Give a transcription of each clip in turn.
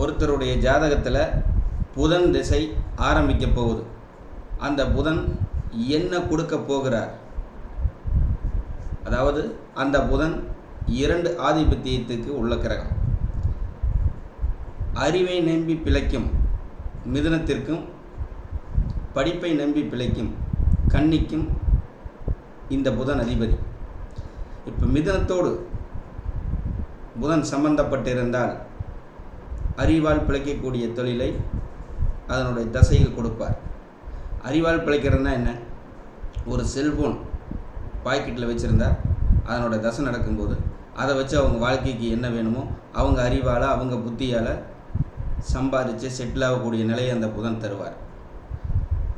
ஒருத்தருடைய ஜாதகத்தில் புதன் திசை ஆரம்பிக்க போகுது. அந்த புதன் என்ன கொடுக்க போகிறார்? அதாவது அந்த புதன் இரண்டு ஆதிபத்தியத்துக்கு உள்ள கிரகம். அறிவை நம்பி பிழைக்கும் மிதுனத்திற்கும் படிப்பை நம்பி பிழைக்கும் கன்னிக்கும் இந்த புதன் அதிபதி. இப்போ மிதனத்தோடு புதன் சம்பந்தப்பட்டிருந்தால் அறிவால் பிழைக்கக்கூடிய தொழிலை அதனுடைய தசையில் கொடுப்பார். அறிவால் பிழைக்கிறதுனா என்ன? ஒரு செல்ஃபோன் பாக்கெட்டில் வச்சுருந்தா அதனோட தசை நடக்கும்போது அதை வச்சு அவங்க வாழ்க்கைக்கு என்ன வேணுமோ அவங்க அறிவால் அவங்க புத்தியால் சம்பாதிச்சு செட்டில் ஆகக்கூடிய நிலையை அந்த புதன் தருவார்.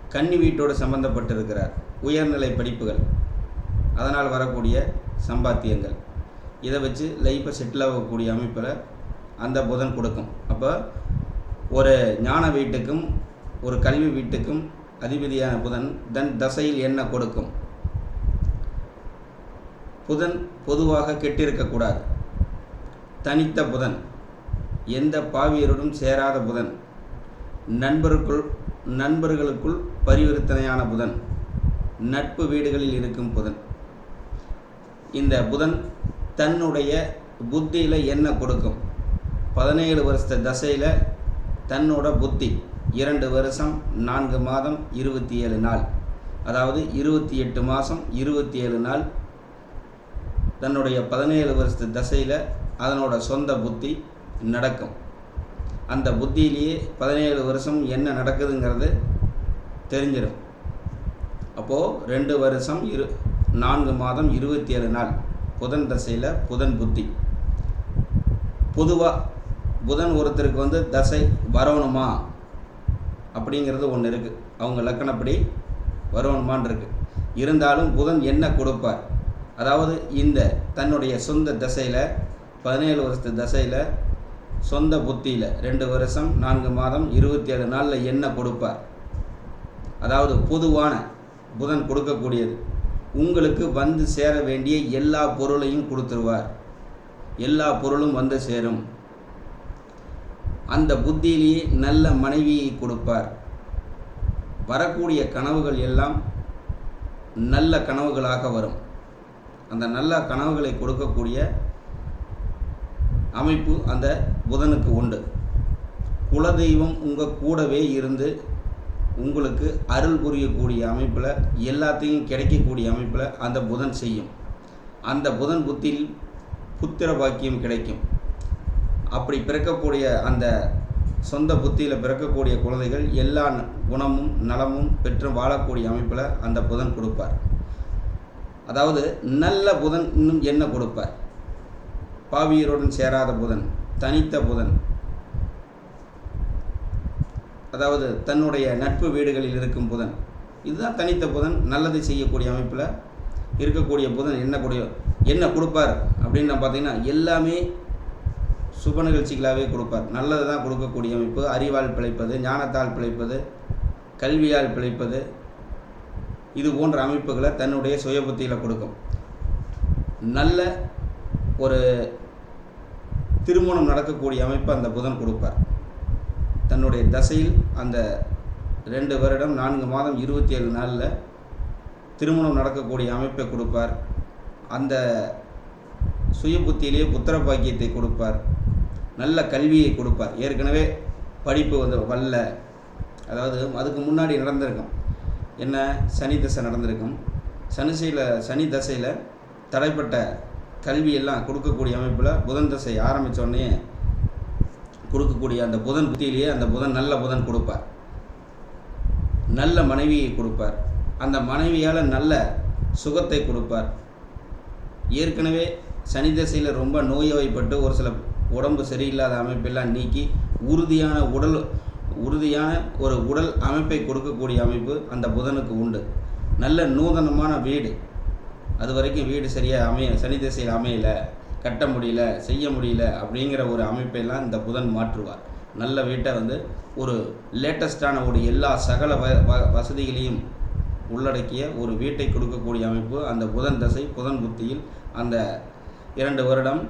கன்னி வீட்டோடு சம்பந்தப்பட்டிருக்கிறார். உயர்நிலை படிப்புகள். அதனால் வரக்கூடிய சம்பாத்தியங்கள். இதை வச்சு லைஃப்பை செட்டில் ஆகக்கூடிய அமைப்பில் அந்த புதன் கொடுக்கும். அப்போ ஒரு ஞான வீட்டுக்கும் ஒரு கல்வி வீட்டுக்கும் அதிபதியான புதன் தன் தசையில் என்ன கொடுக்கும்? புதன் பொதுவாக கெட்டிருக்கக்கூடாது தனித்த புதன் எந்த பாவியருடன் சேராத புதன் நண்பருக்குள் நண்பர்களுக்குள் பரிவர்த்தனையான புதன் நட்பு வீடுகளில் இருக்கும் புதன். இந்த புதன் தன்னுடைய புத்தியில் என்ன கொடுக்கும்? பதினேழு வருஷத்து தசையில் தன்னோட புத்தி இரண்டு வருஷம் நான்கு மாதம் இருபத்தி ஏழு நாள். அதாவது இருபத்தி எட்டு மாதம் இருபத்தி ஏழு நாள். தன்னுடைய பதினேழு வருஷத்து தசையில் அதனோட சொந்த புத்தி நடக்கும். அந்த புத்தியிலேயே பதினேழு வருஷம் என்ன நடக்குதுங்கிறது தெரிஞ்சிடும். அப்போது ரெண்டு வருஷம் இரு நான்கு மாதம் இருபத்தி ஏழு நாள். புதன் தசையில் புதன் புத்தி. பொதுவாக புதன் ஒருத்தருக்கு வந்து தசை வரணுமா? அப்படிங்கிறது ஒன்று இருக்குது அவங்க லக்கணப்படி வரணுமான் இருக்குது இருந்தாலும் புதன் என்ன கொடுப்பார்? அதாவது இந்த தன்னுடைய சொந்த தசையில் பதினேழு வருஷத்து தசையில் சொந்த புத்தியில் ரெண்டு வருஷம் நான்கு மாதம் இருபத்தி ஏழு நாளில் என்ன கொடுப்பார்? அதாவது பொதுவான புதன் கொடுக்கக்கூடியது. உங்களுக்கு வந்து சேர வேண்டிய எல்லா பொருளையும் கொடுத்துருவார். எல்லா பொருளும் வந்து சேரும். அந்த புத்தியிலேயே நல்ல மனைவியை கொடுப்பார். வரக்கூடிய கனவுகள் எல்லாம் நல்ல கனவுகளாக வரும். அந்த நல்ல கனவுகளை கொடுக்கக்கூடிய அமைப்பு அந்த புதனுக்கு உண்டு. குலதெய்வம் உங்கள் கூடவே இருந்து உங்களுக்கு அருள் புரியக்கூடிய அமைப்பில் எல்லாத்தையும் கிடைக்கக்கூடிய அமைப்பில் அந்த புதன் செய்யும். அந்த புதன் புத்தியில் புத்திர பாக்கியம் கிடைக்கும். அப்படி பிறக்கக்கூடிய அந்த சொந்த புத்தியில் பிறக்கக்கூடிய குழந்தைகள் எல்லா ந- குணமும் நலமும் பெற்று வாழக்கூடிய அமைப்பில் அந்த புதன் கொடுப்பார். அதாவது நல்ல புதன் இன்னும் என்ன கொடுப்பார்? பாவியருடன் சேராத புதன் தனித்த புதன். அதாவது தன்னுடைய நட்பு வீடுகளில் இருக்கும் புதன். இதுதான் தனித்த புதன் நல்லதை செய்யக்கூடிய அமைப்பில் இருக்கக்கூடிய புதன் என்ன கூடிய என்ன கொடுப்பார்? அப்படின்னு நான் பார்த்தீங்கன்னா எல்லாமே சுப நிகழ்ச்சிகளாகவே கொடுப்பார். நல்லது தான் கொடுக்கக்கூடிய அமைப்பு. அறிவால் பிழைப்பது ஞானத்தால் பிழைப்பது கல்வியால் பிழைப்பது இது போன்ற அமைப்புகளை தன்னுடைய சுயபுத்தியில் கொடுக்கும். நல்ல ஒரு திருமணம் நடக்கக்கூடிய அமைப்பை அந்த புதன் கொடுப்பார். தன்னுடைய தசையில் அந்த ரெண்டு வருடம் நான்கு மாதம் இருபத்தி ஏழு நாளில் திருமணம் நடக்கக்கூடிய அமைப்பை கொடுப்பார். அந்த சுய புத்தியிலேயே புத்திர பாக்கியத்தை கொடுப்பார். நல்ல கல்வியை கொடுப்பார். ஏற்கனவே படிப்பு வந்து வல்ல அதாவது அதுக்கு முன்னாடி நடந்திருக்கும். என்ன? சனி தசை நடந்திருக்கும். சனிசையில் சனி தசையில் தடைப்பட்ட கல்வியெல்லாம் கொடுக்கக்கூடிய அமைப்பில் புதன் தசை ஆரம்பித்த உடனே கொடுக்கக்கூடிய அந்த புதன் புத்தியிலேயே அந்த புதன் நல்ல புதன் கொடுப்பார். நல்ல மனைவியை கொடுப்பார். அந்த மனைவியால் நல்ல சுகத்தை கொடுப்பார். ஏற்கனவே சனி தசையில் ரொம்ப நோய்வாய்ப்பட்டு ஒரு சில உடம்பு சரியில்லாத அமைப்பெல்லாம் நீக்கி உறுதியான உடல் உறுதியான ஒரு உடல் அமைப்பை கொடுக்கக்கூடிய அமைப்பு அந்த புதனுக்கு உண்டு. நல்ல நூதனமான வீடு. அது வரைக்கும் வீடு சரியாக அமைய சனி திசையில் அமையல கட்ட முடியல செய்ய முடியல அப்படிங்கிற ஒரு அமைப்பெல்லாம் இந்த புதன் மாற்றுவார். நல்ல வீட்டை வந்து ஒரு லேட்டஸ்டான ஒரு எல்லா சகல வ வ- வசதிகளையும் உள்ளடக்கிய ஒரு வீட்டை கொடுக்கக்கூடிய அமைப்பு அந்த புதன் தசை புதன் புத்தியில் அந்த இரண்டு வருடம்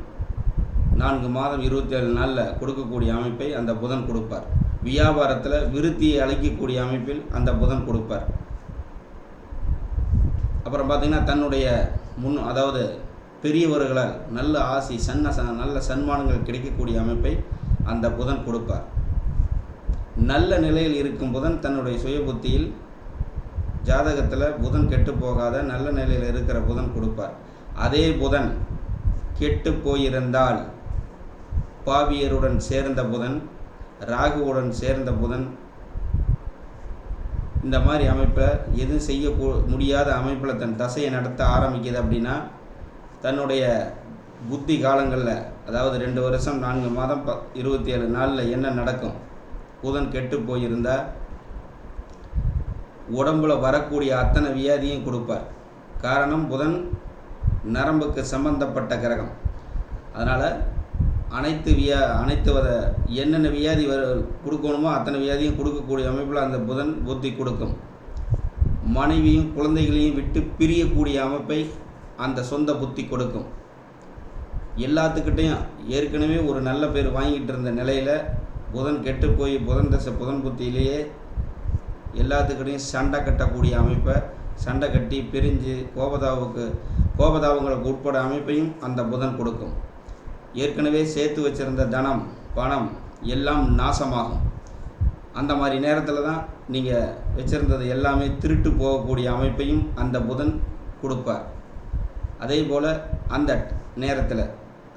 நான்கு மாதம் இருபத்தி ஏழு நாளில் கொடுக்கக்கூடிய அமைப்பை அந்த புதன் கொடுப்பார். வியாபாரத்தில் விருத்தியை அளிக்கக்கூடிய அமைப்பில் அந்த புதன் கொடுப்பார். அப்புறம் பார்த்திங்கன்னா தன்னுடைய முன் அதாவது பெரியவர்களால் நல்ல ஆசி சன்ன ச நல்ல சன்மானங்கள் கிடைக்கக்கூடிய அமைப்பை அந்த புதன் கொடுப்பார். நல்ல நிலையில் இருக்கும் புதன் தன்னுடைய சுய புத்தியில் ஜாதகத்தில் புதன் கெட்டு போகாத நல்ல நிலையில் இருக்கிற புதன் கொடுப்பார். அதே புதன் கெட்டு போயிருந்தால் பாவியருடன் சேர்ந்த புதன் ராகுவுடன் சேர்ந்த புதன். இந்த மாதிரி அமைப்பை எதுவும் செய்ய முடியாத அமைப்பில் தன் தசையை நடத்த ஆரம்பிக்குது அப்படின்னா தன்னுடைய புத்தி காலங்களில் அதாவது ரெண்டு வருஷம் நான்கு மாதம் ப இருபத்தி ஏழு நாளில் என்ன நடக்கும்? புதன் கெட்டு போயிருந்தால் உடம்புல வரக்கூடிய அத்தனை வியாதியும் கொடுப்பார். காரணம் புதன் நரம்புக்கு சம்பந்தப்பட்ட கிரகம். அதனால் அனைத்து வியா அனைத்து வத என்னென்ன வியாதி வர கொடுக்கணுமோ அத்தனை வியாதியும் கொடுக்கக்கூடிய அமைப்பில் அந்த புதன் புத்தி கொடுக்கும். மனைவியும் குழந்தைகளையும் விட்டு பிரியக்கூடிய அமைப்பை அந்த சொந்த புத்தி கொடுக்கும். எல்லாத்துக்கிட்டையும் ஏற்கனவே ஒரு நல்ல பேர் வாங்கிட்டு இருந்த நிலையில் புதன் கெட்டு போய் புதன் தசை புதன் புத்தியிலேயே எல்லாத்துக்கிட்டையும் சண்டை கட்டக்கூடிய அமைப்பை சண்டை கட்டி பிரிஞ்சு கோபதாவுக்கு கோபதாபங்களுக்கு உட்பட அமைப்பையும் அந்த புதன் கொடுக்கும். ஏற்கனவே சேர்த்து வச்சுருந்த தனம் பணம் எல்லாம் நாசமாகும். அந்த மாதிரி நேரத்தில் தான் நீங்கள் வச்சுருந்தது எல்லாமே திருட்டு போகக்கூடிய அமைப்பையும் அந்த புதன் கொடுப்பார். அதே போல் அந்த நேரத்தில்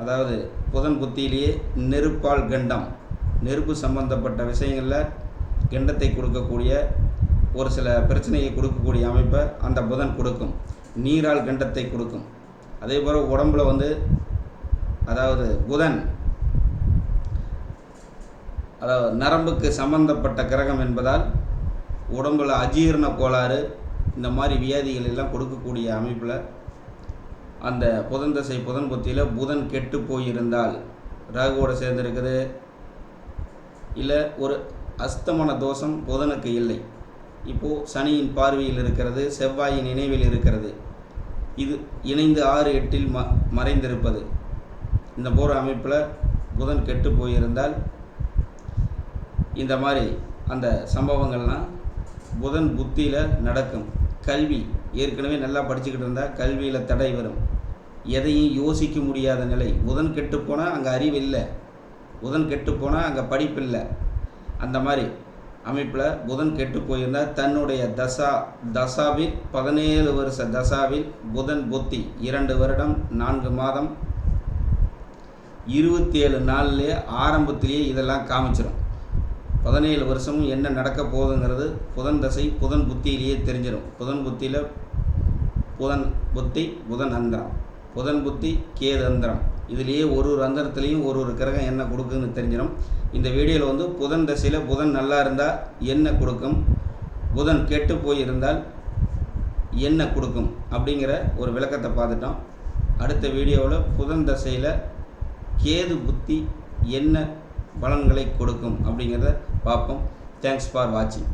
அதாவது புதன் புத்தியிலேயே நெருப்பால் கண்டம் நெருப்பு சம்பந்தப்பட்ட விஷயங்களில் கெண்டத்தை கொடுக்கக்கூடிய ஒரு சில பிரச்சனையை கொடுக்கக்கூடிய அமைப்பை அந்த புதன் கொடுக்கும். நீரால் கண்டத்தை கொடுக்கும். அதே போல் உடம்புல வந்து அதாவது புதன் அதாவது நரம்புக்கு சம்பந்தப்பட்ட கிரகம் என்பதால் உடம்பில் அஜீரண கோளாறு இந்த மாதிரி வியாதிகள் எல்லாம் கொடுக்கக்கூடிய அமைப்பில் அந்த புதன் தசை புதன் புத்தியில் புதன் கெட்டு போயிருந்தால் ராகுவோடு சேர்ந்துருக்குது. இல்லை ஒரு அஸ்தமன தோஷம் புதனுக்கு இல்லை. இப்போது சனியின் பார்வையில் இருக்கிறது செவ்வாயின் நினைவில் இருக்கிறது. இது இணைந்து ஆறு எட்டில் ம மறைந்திருப்பது. இந்த போர் அமைப்பில் புதன் கெட்டு போயிருந்தால் இந்த மாதிரி அந்த சம்பவங்கள்லாம் புதன் புத்தியில் நடக்கும். கல்வி ஏற்கனவே நல்லா படிச்சுக்கிட்டு இருந்தால் கல்வியில் தடை வரும். எதையும் யோசிக்க முடியாத நிலை. புதன் கெட்டு போனால் அங்கே அறிவு இல்லை. புதன் கெட்டு போனால் அங்கே படிப்பு இல்லை. அந்த மாதிரி அமைப்பில் புதன் கெட்டு போயிருந்தால் தன்னுடைய தசா தசாவில் பதினேழு வருஷ தசாவில் புதன் புத்தி இரண்டு வருடம் நான்கு மாதம் இருபத்தி ஏழு நாள்லேயே ஆரம்பத்திலேயே இதெல்லாம் காமிச்சிடும் பதினேழு வருஷமும் என்ன நடக்க போகுதுங்கிறது புதன் தசை புதன் புத்தியிலேயே தெரிஞ்சிடும் புதன் புத்தியில் புதன் புத்தி புதன் அந்தரம். புதன் புத்தி கேது அந்தரம். இதுலேயே ஒரு ஒரு அந்தரத்துலேயும் ஒரு ஒரு கிரகம் என்ன கொடுக்குதுன்னு தெரிஞ்சிடும் இந்த வீடியோவில் வந்து புதன் தசையில் புதன் நல்லா இருந்தால் என்ன கொடுக்கும்? புதன் கெட்டு போயிருந்தால் என்ன கொடுக்கும்? அப்படிங்கிற ஒரு விளக்கத்தை பார்த்துட்டோம். அடுத்த வீடியோவில் புதன் தசையில் கேது புத்தி என்ன பலன்களை கொடுக்கும் அப்படிங்கிறத பார்ப்போம். தேங்க்ஸ் ஃபார் வாட்சிங்